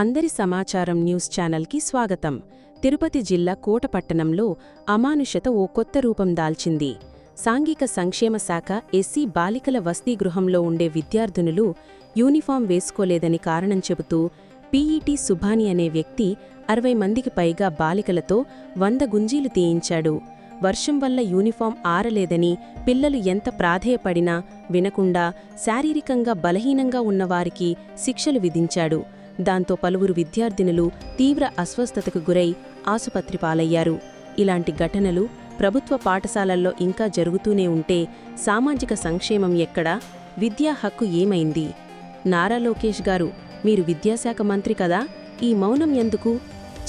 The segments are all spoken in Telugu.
అందరి సమాచారం న్యూస్ ఛానల్కి స్వాగతం. తిరుపతి జిల్లా కోటపట్టణంలో అమానుషత ఓ కొత్త రూపం దాల్చింది. సాంఘిక సంక్షేమ శాఖ ఎస్సీ బాలికల వసతి గృహంలో ఉండే విద్యార్థినులు యూనిఫామ్ వేసుకోలేదని కారణం చెబుతూ పీఈటీ సుభాని అనే వ్యక్తి అరవై మందికి పైగా బాలికలతో వంద గుంజీలు తీయించాడు. వర్షం వల్ల యూనిఫాం ఆరలేదని పిల్లలు ఎంత ప్రాధేయపడినా వినకుండా శారీరకంగా బలహీనంగా ఉన్నవారికి శిక్షలు విధించాడు. దాంతో పలువురు విద్యార్థినులు తీవ్ర అస్వస్థతకు గురై ఆసుపత్రి పాలయ్యారు. ఇలాంటి ఘటనలు ప్రభుత్వ పాఠశాలల్లో ఇంకా జరుగుతూనే ఉంటే సామాజిక సంక్షేమం ఎక్కడా? విద్యా హక్కు ఏమైంది? నారా లోకేష్ గారు మీరు విద్యాశాఖ మంత్రి కదా? ఈ మౌనం ఎందుకు?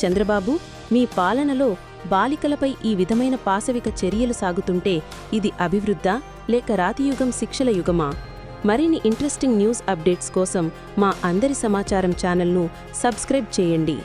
చంద్రబాబు మీ పాలనలో బాలికలపై ఈ విధమైన పాశవిక చర్యలు సాగుతుంటే ఇది అభివృద్ధ లేక రాతియుగం శిక్షల యుగమా? మరిన్ని ఇంట్రెస్టింగ్ న్యూస్ అప్డేట్స్ కోసం మా అందరి సమాచారం ఛానల్ను సబ్స్క్రైబ్ చేయండి.